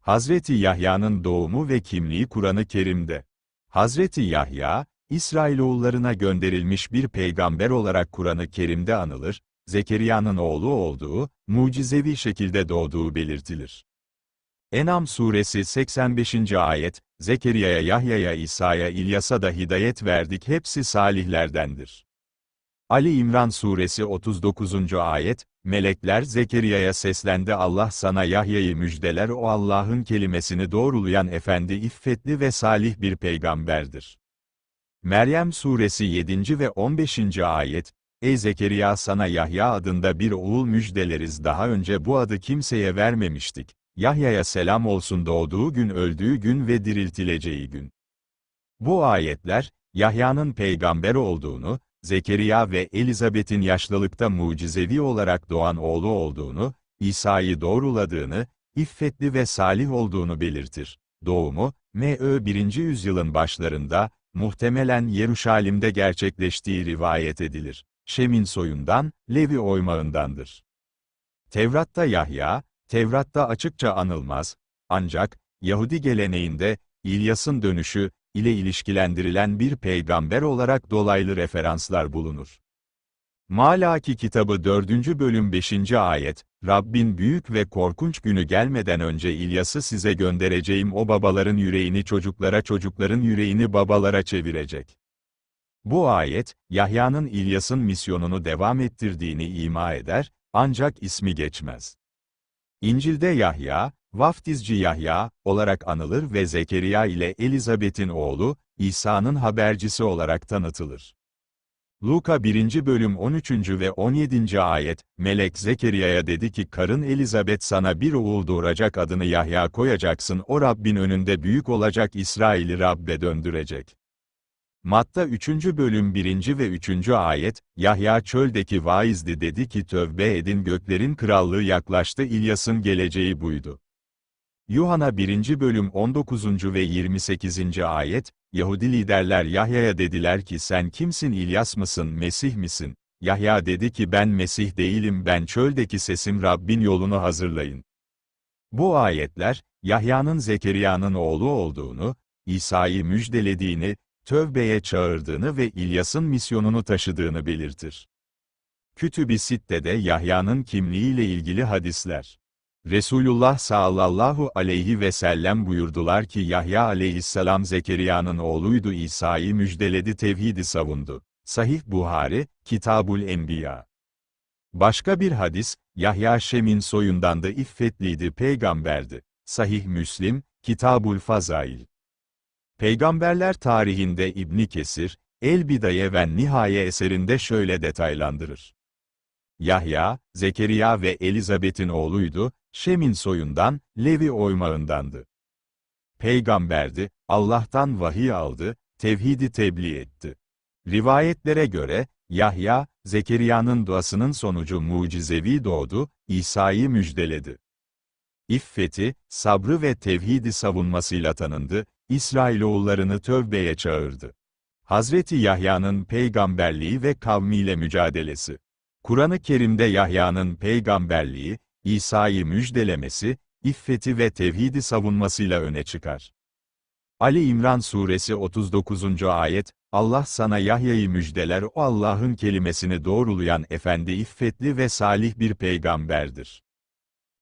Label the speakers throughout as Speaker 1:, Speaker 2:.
Speaker 1: Hazreti Yahya'nın doğumu ve kimliği Kur'an-ı Kerim'de. Hazreti Yahya, İsrailoğullarına gönderilmiş bir peygamber olarak Kur'an-ı Kerim'de anılır, Zekeriya'nın oğlu olduğu, mucizevi şekilde doğduğu belirtilir. Enam suresi 85. ayet, Zekeriya'ya Yahya'ya İsa'ya İlyas'a da hidayet verdik hepsi salihlerdendir. Ali İmran suresi 39. ayet, melekler Zekeriya'ya seslendi Allah sana Yahya'yı müjdeler o Allah'ın kelimesini doğrulayan efendi iffetli ve salih bir peygamberdir. Meryem suresi 7. ve 15. ayet, Ey Zekeriya sana Yahya adında bir oğul müjdeleriz daha önce bu adı kimseye vermemiştik. Yahya'ya selam olsun doğduğu gün öldüğü gün ve diriltileceği gün. Bu ayetler, Yahya'nın peygamber olduğunu, Zekeriya ve Elizabeth'in yaşlılıkta mucizevi olarak doğan oğlu olduğunu, İsa'yı doğruladığını, iffetli ve salih olduğunu belirtir. Doğumu, M.Ö. 1. yüzyılın başlarında, muhtemelen Yeruşalim'de gerçekleştiği rivayet edilir. Şem'in soyundan, Levi oymağındandır. Tevrat'ta Yahya, Tevrat'ta açıkça anılmaz, ancak, Yahudi geleneğinde, İlyas'ın dönüşü, ile ilişkilendirilen bir peygamber olarak dolaylı referanslar bulunur. Malaki kitabı 4. bölüm 5. ayet, Rabbin büyük ve korkunç günü gelmeden önce İlyas'ı size göndereceğim o babaların yüreğini çocuklara çocukların yüreğini babalara çevirecek. Bu ayet, Yahya'nın İlyas'ın misyonunu devam ettirdiğini ima eder, ancak ismi geçmez. İncil'de Yahya, vaftizci Yahya, olarak anılır ve Zekeriya ile Elizabeth'in oğlu, İsa'nın habercisi olarak tanıtılır. Luka 1. bölüm 13. ve 17. ayet, Melek Zekeriya'ya dedi ki karın Elizabeth sana bir oğul doğuracak adını Yahya koyacaksın o Rabbin önünde büyük olacak İsrail'i Rabbe döndürecek. Matta 3. bölüm 1. ve 3. ayet, Yahya çöldeki vaizdi dedi ki tövbe edin göklerin krallığı yaklaştı İlyas'ın geleceği buydu. Yuhanna 1. bölüm 19. ve 28. ayet, Yahudi liderler Yahya'ya dediler ki sen kimsin İlyas mısın Mesih misin? Yahya dedi ki ben Mesih değilim ben çöldeki sesim Rabbin yolunu hazırlayın. Bu ayetler, Yahya'nın Zekeriya'nın oğlu olduğunu, İsa'yı müjdelediğini, tövbeye çağırdığını ve İlyas'ın misyonunu taşıdığını belirtir. Kütüb-i Sitte'de Yahya'nın kimliğiyle ilgili hadisler. Resulullah sallallahu aleyhi ve sellem buyurdular ki Yahya aleyhisselam Zekeriya'nın oğluydu İsa'yı müjdeledi tevhidi savundu. Sahih Buhari, Kitabul Enbiya. Başka bir hadis, Yahya Şem'in soyundan da iffetliydi peygamberdi. Sahih Müslim, Kitabul Fazail. Peygamberler tarihinde İbni Kesir, El Bidaye ve Nihaye eserinde şöyle detaylandırır. Yahya, Zekeriya ve Elizabeth'in oğluydu, Şem'in soyundan, Levi oymağındandı. Peygamberdi, Allah'tan vahiy aldı, tevhidi tebliğ etti. Rivayetlere göre, Yahya, Zekeriya'nın duasının sonucu mucizevi doğdu, İsa'yı müjdeledi. İffeti, sabrı ve tevhidi savunmasıyla tanındı, İsrailoğullarını tövbeye çağırdı. Hazreti Yahya'nın peygamberliği ve kavmiyle mücadelesi. Kur'an-ı Kerim'de Yahya'nın peygamberliği, İsa'yı müjdelemesi, iffeti ve tevhidi savunmasıyla öne çıkar. Ali İmran suresi 39. ayet, Allah sana Yahya'yı müjdeler o Allah'ın kelimesini doğrulayan efendi iffetli ve salih bir peygamberdir.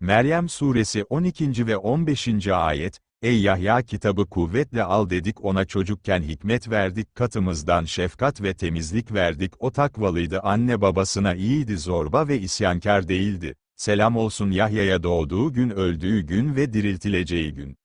Speaker 1: Meryem suresi 12. ve 15. ayet, Ey Yahya kitabı kuvvetle al dedik ona çocukken hikmet verdik katımızdan şefkat ve temizlik verdik o takvalıydı anne babasına iyiydi zorba ve isyankar değildi. Selam olsun Yahya'ya doğduğu gün öldüğü gün ve diriltileceği gün.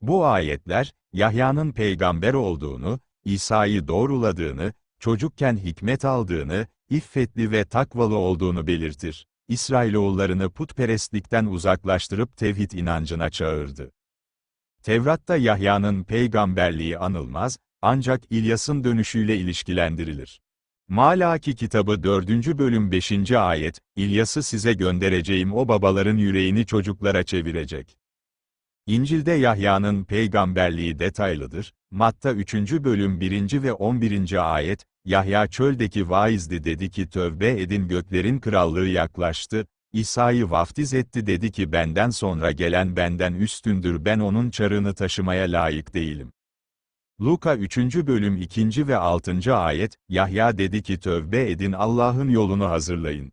Speaker 1: Bu ayetler, Yahya'nın peygamber olduğunu, İsa'yı doğruladığını, çocukken hikmet aldığını, iffetli ve takvalı olduğunu belirtir. İsrailoğullarını putperestlikten uzaklaştırıp tevhid inancına çağırdı. Tevrat'ta Yahya'nın peygamberliği anılmaz, ancak İlyas'ın dönüşüyle ilişkilendirilir. Malaki kitabı 4. bölüm 5. ayet, İlyas'ı size göndereceğim o babaların yüreğini çocuklara çevirecek. İncil'de Yahya'nın peygamberliği detaylıdır. Matta 3. bölüm 1. ve 11. ayet, Yahya çöldeki vaizdi dedi ki tövbe edin göklerin krallığı yaklaştı, İsa'yı vaftiz etti dedi ki benden sonra gelen benden üstündür ben onun çarığını taşımaya layık değilim. Luka 3. bölüm 2. ve 6. ayet, Yahya dedi ki tövbe edin Allah'ın yolunu hazırlayın.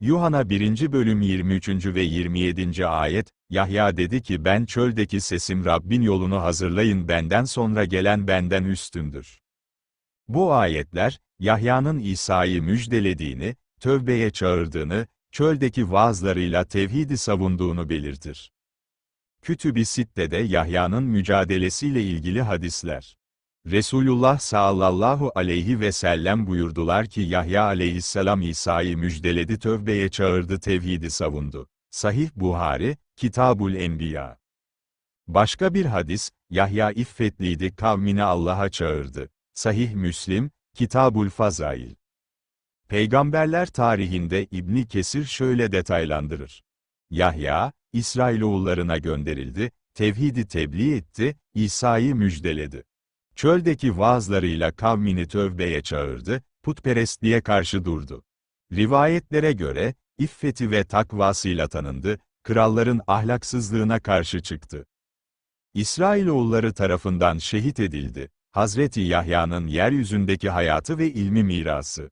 Speaker 1: Yuhanna 1. bölüm 23. ve 27. ayet, Yahya dedi ki ben çöldeki sesim Rabbin yolunu hazırlayın benden sonra gelen benden üstündür. Bu ayetler, Yahya'nın İsa'yı müjdelediğini, tövbeye çağırdığını, çöldeki vaazlarıyla tevhidi savunduğunu belirtir. Kütüb-i Sitte'de Yahya'nın mücadelesiyle ilgili hadisler. Resulullah sallallahu aleyhi ve sellem buyurdular ki Yahya aleyhisselam İsa'yı müjdeledi tövbeye çağırdı tevhidi savundu. Sahih Buhari, Kitabul Enbiya. Başka bir hadis, Yahya iffetliydi kavmini Allah'a çağırdı. Sahih Müslim, Kitabul Fazail. Peygamberler tarihinde İbni Kesir şöyle detaylandırır. Yahya, İsrailoğullarına gönderildi, tevhidi tebliğ etti, İsa'yı müjdeledi. Çöldeki vaazlarıyla kavmini tövbeye çağırdı, putperestliğe karşı durdu. Rivayetlere göre, iffeti ve takvasıyla tanındı, kralların ahlaksızlığına karşı çıktı. İsrailoğulları tarafından şehit edildi. Hazreti Yahya'nın yeryüzündeki hayatı ve ilmi mirası.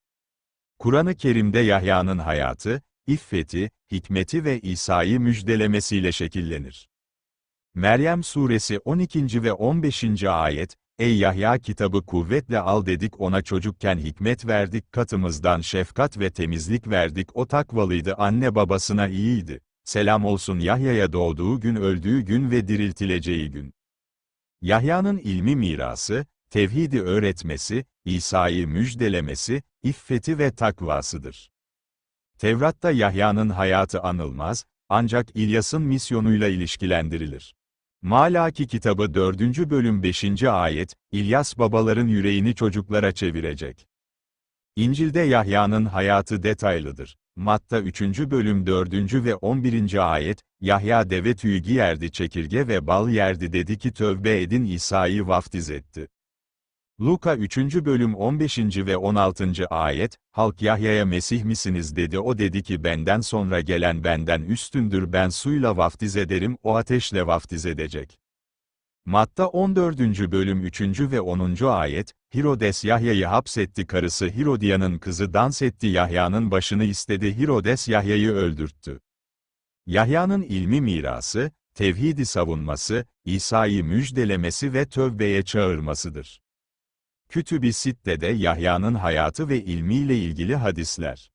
Speaker 1: Kur'an-ı Kerim'de Yahya'nın hayatı, iffeti, hikmeti ve İsa'yı müjdelemesiyle şekillenir. Meryem Suresi 12. ve 15. ayet, Ey Yahya kitabı kuvvetle al dedik ona çocukken hikmet verdik katımızdan şefkat ve temizlik verdik o takvalıydı anne babasına iyiydi. Selam olsun Yahya'ya doğduğu gün öldüğü gün ve diriltileceği gün. Yahya'nın ilmi mirası, tevhidi öğretmesi, İsa'yı müjdelemesi, iffeti ve takvasıdır. Tevrat'ta Yahya'nın hayatı anılmaz, ancak İlyas'ın misyonuyla ilişkilendirilir. Malaki kitabı 4. bölüm 5. ayet, İlyas babaların yüreğini çocuklara çevirecek. İncil'de Yahya'nın hayatı detaylıdır. Matta 3. bölüm 4. ve 11. ayet, Yahya deve tüyü giyerdi çekirge ve bal yerdi dedi ki tövbe edin İsa'yı vaftiz etti. Luka 3. bölüm 15. ve 16. ayet, halk Yahya'ya Mesih misiniz dedi o dedi ki benden sonra gelen benden üstündür ben suyla vaftiz ederim o ateşle vaftiz edecek. Matta 14. bölüm 3. ve 10. ayet, Hirodes Yahya'yı hapsetti karısı Hirodia'nın kızı dans etti Yahya'nın başını istedi Hirodes Yahya'yı öldürttü. Yahya'nın ilmi mirası, tevhidi savunması, İsa'yı müjdelemesi ve tövbeye çağırmasıdır. Kütüb-i Sitte'de Yahya'nın hayatı ve ilmiyle ilgili hadisler.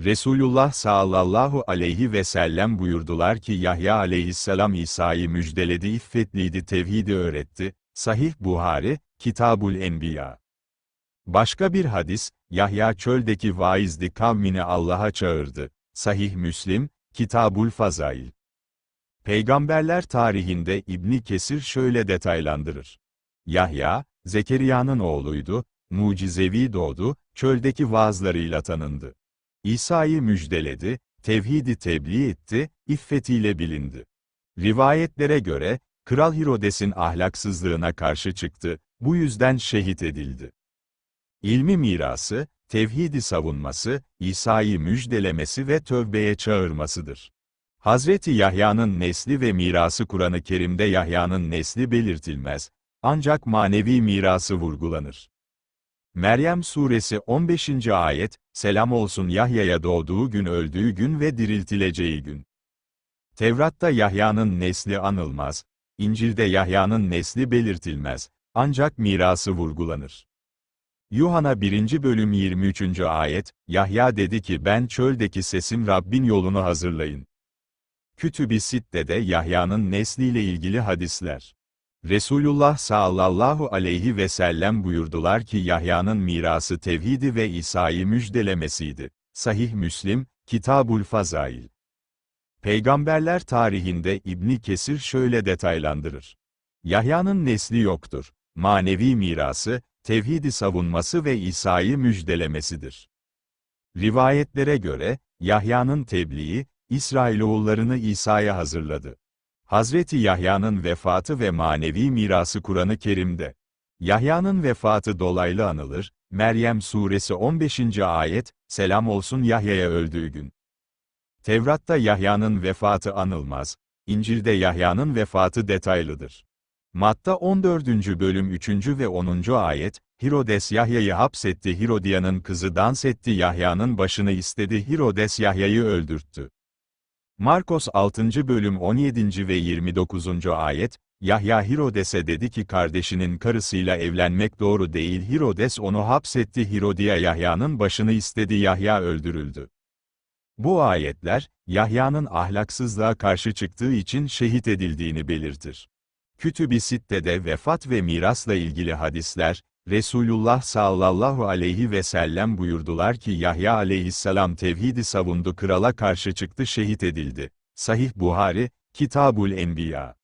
Speaker 1: Resulullah sallallahu aleyhi ve sellem buyurdular ki Yahya aleyhisselam İsa'yı müjdeledi iffetliydi tevhidi öğretti, Sahih Buhari, Kitabul Enbiya. Başka bir hadis, Yahya çöldeki vaizdi kavmini Allah'a çağırdı, Sahih Müslim, Kitabul Fazail. Peygamberler tarihinde İbni Kesir şöyle detaylandırır. Yahya, Zekeriya'nın oğluydu, mucizevi doğdu, çöldeki vaazlarıyla tanındı. İsa'yı müjdeledi, tevhidi tebliğ etti, iffetiyle bilindi. Rivayetlere göre, Kral Hirodes'in ahlaksızlığına karşı çıktı, bu yüzden şehit edildi. İlmi mirası, tevhidi savunması, İsa'yı müjdelemesi ve tövbeye çağırmasıdır. Hazreti Yahya'nın nesli ve mirası Kur'an-ı Kerim'de Yahya'nın nesli belirtilmez, ancak manevi mirası vurgulanır. Meryem Suresi 15. ayet, Selam olsun Yahya'ya doğduğu gün öldüğü gün ve diriltileceği gün. Tevrat'ta Yahya'nın nesli anılmaz, İncil'de Yahya'nın nesli belirtilmez, ancak mirası vurgulanır. Yuhanna 1. bölüm 23. ayet, Yahya dedi ki ben çöldeki sesim Rabbin yolunu hazırlayın. Kütüb-i Sitte'de Yahya'nın nesliyle ilgili hadisler. Resulullah sallallahu aleyhi ve sellem buyurdular ki Yahya'nın mirası tevhidi ve İsa'yı müjdelemesiydi. Sahih Müslim, Kitabul Fazail. Peygamberler tarihinde İbni Kesir şöyle detaylandırır. Yahya'nın nesli yoktur. Manevi mirası, tevhidi savunması ve İsa'yı müjdelemesidir. Rivayetlere göre, Yahya'nın tebliği, İsrailoğullarını İsa'ya hazırladı. Hazreti Yahya'nın vefatı ve manevi mirası Kur'an-ı Kerim'de. Yahya'nın vefatı dolaylı anılır, Meryem Suresi 15. ayet, Selam olsun Yahya'ya öldüğü gün. Tevrat'ta Yahya'nın vefatı anılmaz, İncil'de Yahya'nın vefatı detaylıdır. Matta 14. bölüm 3. ve 10. ayet, Hirodes Yahya'yı hapsetti Hirodiya'nın kızı dans etti Yahya'nın başını istedi Hirodes Yahya'yı öldürttü. Markos 6. bölüm 17. ve 29. ayet, Yahya Hirodes'e dedi ki kardeşinin karısıyla evlenmek doğru değil Hirodes onu hapsetti Hirodiya Yahya'nın başını istedi Yahya öldürüldü. Bu ayetler, Yahya'nın ahlaksızlığa karşı çıktığı için şehit edildiğini belirtir. Kütüb-i Sitte'de vefat ve mirasla ilgili hadisler, Resulullah sallallahu aleyhi ve sellem buyurdular ki Yahya aleyhisselam tevhidi savundu krala karşı çıktı şehit edildi. Sahih Buhari, Kitabul Enbiya.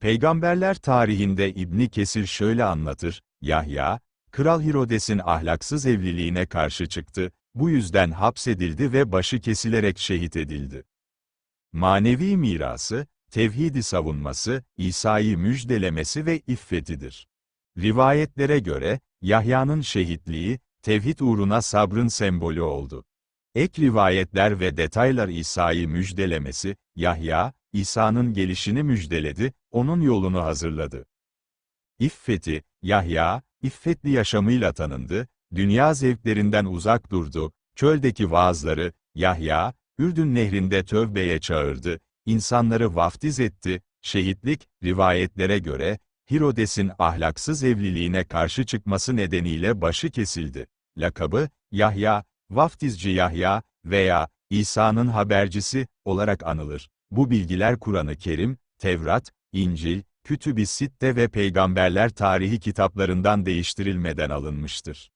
Speaker 1: Peygamberler tarihinde İbni Kesir şöyle anlatır, Yahya, Kral Hirodes'in ahlaksız evliliğine karşı çıktı, bu yüzden hapsedildi ve başı kesilerek şehit edildi. Manevi mirası, tevhidi savunması, İsa'yı müjdelemesi ve iffetidir. Rivayetlere göre, Yahya'nın şehitliği, tevhid uğruna sabrın sembolü oldu. Ek rivayetler ve detaylar İsa'yı müjdelemesi, Yahya, İsa'nın gelişini müjdeledi, onun yolunu hazırladı. İffeti, Yahya, iffetli yaşamıyla tanındı, dünya zevklerinden uzak durdu, çöldeki vaazları, Yahya, Ürdün nehrinde tövbeye çağırdı, insanları vaftiz etti, şehitlik, rivayetlere göre, Hirodes'in ahlaksız evliliğine karşı çıkması nedeniyle başı kesildi. Lakabı, Yahya, vaftizci Yahya veya İsa'nın habercisi olarak anılır. Bu bilgiler Kur'an-ı Kerim, Tevrat, İncil, Kütüb-i Sitte ve Peygamberler tarihi kitaplarından değiştirilmeden alınmıştır.